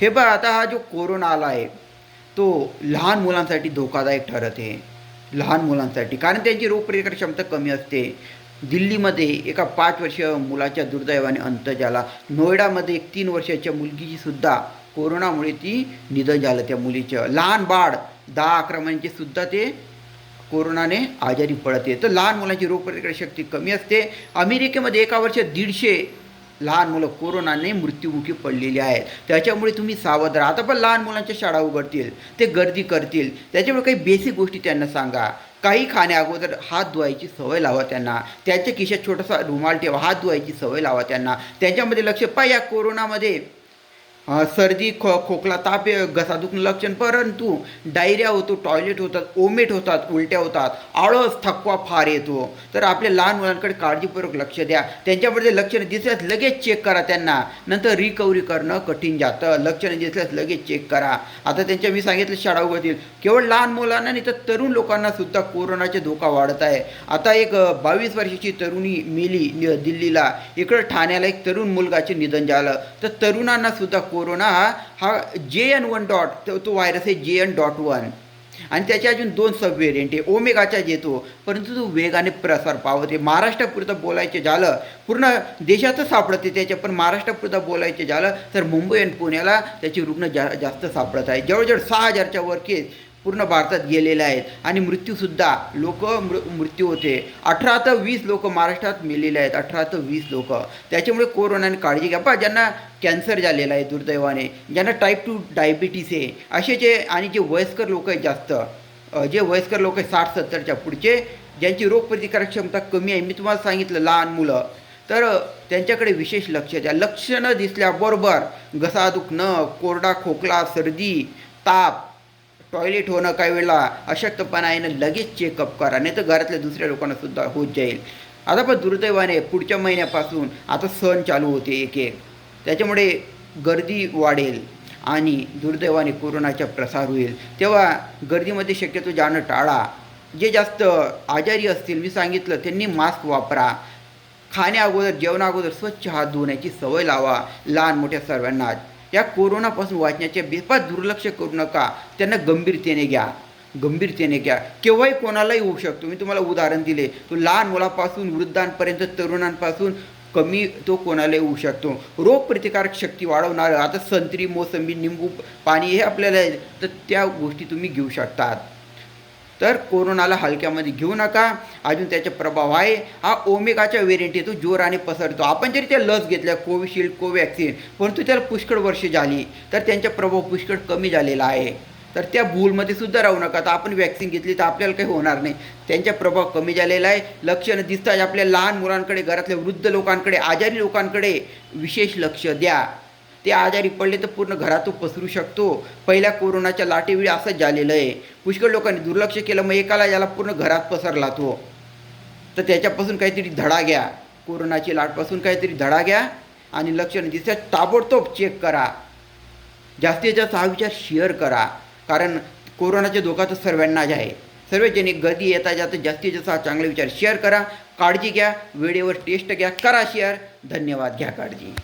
हे बघ आता हा जो कोरोना आला आहे तो लहान मुलांसाठी धोकादायक ठरत आहे. लहान मुलांसाठी. कारण त्यांची रोगप्रतिकार क्षमता कमी असते. दिल्लीमध्ये एका पाच वर्ष मुलाच्या दुर्दैवाने अंत झाला. नोएडामध्ये एक तीन वर्षाच्या मुलगीची सुद्धा कोरोनामुळे ती निधन झालं त्या मुलीचं. लहान बाळ दहा अकरा सुद्धा ते कोरोनाने आजारी पडते तर लहान मुलांची रोगप्रतिकार शक्ती कमी असते. अमेरिकेमध्ये एका वर्षात दीडशे लहान मुलं कोरोनाने मृत्युमुखी पडलेली आहेत. त्याच्यामुळे तुम्ही सावध राहा. आता पण लहान मुलांच्या शाळा उघडतील ते गर्दी करतील. त्याच्यामुळे काही बेसिक गोष्टी त्यांना सांगा. काही खाण्या अगोदर हात धुवायची सवय लावा त्यांना. त्यांच्या खिशात छोटासा रुमाल ठेवा. हात धुवायची सवय लावा त्यांना. त्यांच्यामध्ये लक्ष पहा या कोरोनामध्ये सर्दी खो खोकला ताप घसा दुखणं लक्षण. परंतु डायरिया होतो टॉयलेट होतात ओमेट होतात उलट्या होतात आळस थकवा फार येतो. तर आपल्या लहान मुलांकडे काळजीपूर्वक लक्ष द्या. त्यांच्यामध्ये लक्षणं दिसल्यास लगेच चेक करा त्यांना. नंतर रिकव्हरी करणं कठीण जातं. लक्षणं दिसल्यास लगेच चेक करा. आता त्यांच्या मी सांगितलं शाळा उघडतील. केवळ लहान मुलांना नाही तर तरुण लोकांना सुद्धा धोका वाढत आहे. आता एक बावीस वर्षाची तरुणी मेली दिल्लीला. इकडं ठाण्याला एक तरुण मुलगाचे निधन झालं. तर तरुणांना सुद्धा कोरोना हा जे एन वन डॉट तो तो व्हायरस आहे जे एन डॉट वन आणि त्याचे अजून दोन सब व्हेरियंट आहे. ओमेगाचा येतो. परंतु तो वेगाने प्रसार पावते महाराष्ट्रापुरतं बोलायचे झालं पूर्ण देशातच सापडते त्याच्या पण महाराष्ट्रापुरतं बोलायचे झालं तर मुंबई आणि पुण्याला त्याचे रुग्ण जा जास्त सापडत आहे. जवळजवळ सहा हजारच्या वर केस पूर्ण भारतात गेलेले आहेत. आणि मृत्यूसुद्धा लोक मृ मृत्यू होते. अठरा ते वीस लोक महाराष्ट्रात मेलेले आहेत. अठरा ते वीस लोक. त्याच्यामुळे कोरोनाने काळजी घ्या. पा ज्यांना कॅन्सर झालेला आहे दुर्दैवाने ज्यांना टाईप टू डायबिटीस आहे असे जे आणि जे वयस्कर लोक आहेत जास्त जे वयस्कर लोक आहेत साठ सत्तरच्या पुढचे ज्यांची रोगप्रतिकारक क्षमता कमी आहे. मी तुम्हाला सांगितलं लहान मुलं. तर त्यांच्याकडे विशेष लक्ष द्या. लक्षणं दिसल्याबरोबर घसा दुखणं कोरडा खोकला सर्दी ताप टॉयलेट होणं काही वेळेला अशक्तपणा येणं लगेच चेकअप करा नाही तर घरातल्या दुसऱ्या लोकांनासुद्धा होत जाईल. आता पण दुर्दैवाने पुढच्या महिन्यापासून आता सण चालू होते एक एक. त्याच्यामुळे गर्दी वाढेल आणि दुर्दैवाने कोरोनाचा प्रसार होईल. तेव्हा गर्दीमध्ये शक्यतो जाणं टाळा. जे जास्त आजारी असतील मी सांगितलं त्यांनी मास्क वापरा. खाण्या अगोदर जेवणा अगोदर स्वच्छ हात धुण्याची सवय लावा. लहान मोठ्या सर्वांनाच या कोरोनापासून वाचण्याच्या बेपात दुर्लक्ष करू नका. त्यांना गंभीरतेने घ्या. गंभीरतेने घ्या. केव्हाही कोणालाही होऊ शकतो. मी तुम्हाला उदाहरण दिले. तो लहान मुलापासून वृद्धांपर्यंत तरुणांपासून कमी तो कोणालाही होऊ शकतो. रोगप्रतिकारक शक्ती वाढवणारं आता संत्री मोसंबी निंबू पाणी हे आपल्याला आहे, तर त्या गोष्टी तुम्ही घेऊ शकतात. तर कोरोनाला हलक्यामध्ये घेऊ नका. अजून त्याचा प्रभाव आहे. हा ओमेगाच्या व्हेरियंट तो जोराने पसरतो. आपण जरी त्या लस घेतल्या कोविशिल्ड कोवॅक्सिन परंतु त्याला पुष्कळ वर्ष झाली. तर त्यांचा प्रभाव पुष्कळ कमी झालेला आहे. तर त्या भूलमध्ये सुद्धा राहू नका. तर आपण वॅक्सिन घेतली तर आपल्याला काही होणार नाही. त्यांचा प्रभाव कमी झालेला आहे. लक्षणं दिसतात आपल्या लहान मुलांकडे घरातल्या वृद्ध लोकांकडे आजारी लोकांकडे विशेष लक्ष द्या. ते आजारी पडले तर पूर्ण घरातून पसरू शकतो. पहिल्या कोरोनाच्या लाटेवेळी असंच झालेलं आहे. पुष्कळ लोकांनी दुर्लक्ष केलं मग एकाला याला पूर्ण घरात पसरला तो. तर त्याच्यापासून काहीतरी धडा घ्या. कोरोनाची लाटपासून काहीतरी धडा घ्या आणि लक्षणं दिसतात ताबडतोब चेक करा. जास्तीत जास्त हा विचार शेअर करा. कारण कोरोनाचा धोका तर सर्वांनाच आहे. सर्वजणी गर्दी येता जाता जास्तीत जास्त हा चांगला विचार. शेअर करा काळजी घ्या वेळेवर टेस्ट घ्या करा शेअर धन्यवाद घ्या काळजी.